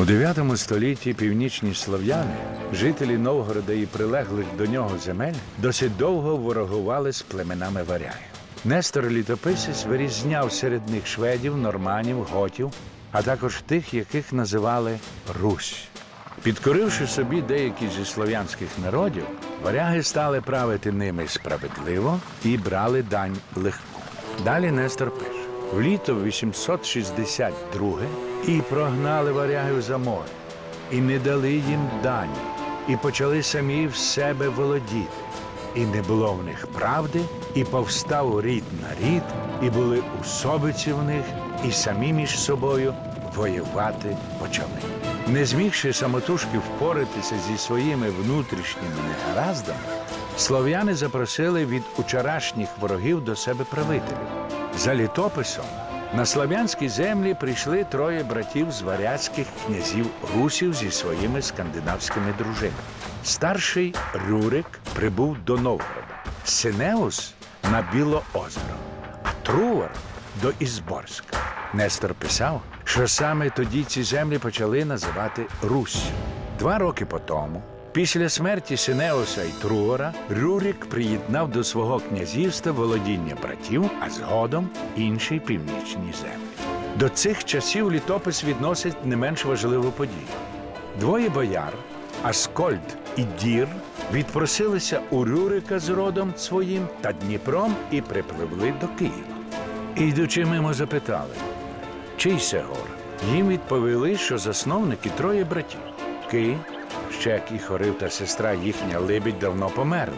У 9 столітті північні слов'яни, жителі Новгорода і прилеглих до нього земель, досить довго ворогували з племенами варягів. Нестор літописець вирізняв серед них шведів, норманів, готів, а також тих, яких називали Русь. Підкоривши собі деякі зі слов'янських народів, варяги стали правити ними справедливо і брали дань легку. Далі Нестор пише: в літо 862 і прогнали варягів за море, і не дали їм дані, і почали самі в себе володіти. І не було в них правди, і повстав рід на рід, і були усобиці в них, і самі між собою воювати почали. Не змігши самотужки впоратися зі своїми внутрішніми негараздами, слов'яни запросили від учорашніх ворогів до себе правителів. За літописом на слав'янські землі прийшли троє братів з варяцьких князів русів зі своїми скандинавськими дружинами. Старший Рюрик прибув до Новгорода, Синеус на Білоозеро, а Трувор до Ізборська. Нестор писав, що саме тоді ці землі почали називати Руссю. Два роки по тому, після смерті Синеуса і Трувора, Рюрик приєднав до свого князівства володіння братів, а згодом інші північні землі. До цих часів літопис відносить не менш важливу подію. Двоє бояр, Аскольд і Дір, відпросилися у Рюрика з родом своїм та Дніпром і припливли до Києва. Ідучи мимо, запитали, чий це гор? Їм відповіли, що засновники троє братів. Ки, Щек і Хорив та сестра їхня Либідь давно померли,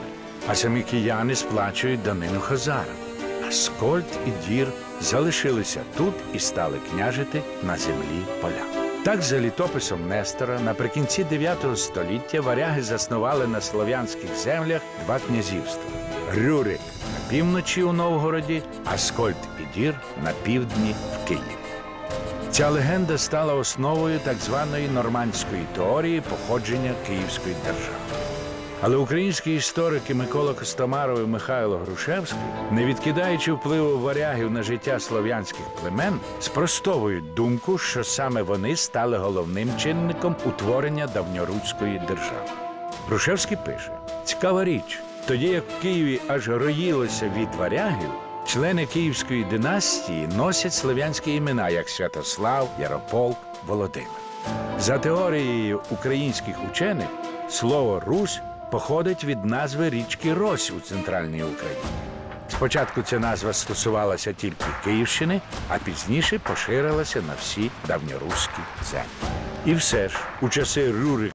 а самі кияни сплачують данину хазарам. Аскольд і Дір залишилися тут і стали княжити на землі поля. Так, за літописом Нестора, наприкінці 9 століття варяги заснували на слов'янських землях два князівства: Рюрик на півночі у Новгороді, Аскольд і Дір на півдні в Києві. Ця легенда стала основою так званої нормандської теорії походження Київської держави. Але українські історики Микола Костомаров і Михайло Грушевський, не відкидаючи впливу варягів на життя слов'янських племен, спростовують думку, що саме вони стали головним чинником утворення давньоруської держави. Грушевський пише: цікава річ, тоді як в Києві аж роїлося від варягів, члени Київської династії носять слов'янські імена, як Святослав, Ярополк, Володимир. За теорією українських учених, слово Русь походить від назви річки Рось у центральній Україні. Спочатку ця назва стосувалася тільки Київщини, а пізніше поширилася на всі давньоруські землі. І все ж у часи Рюрика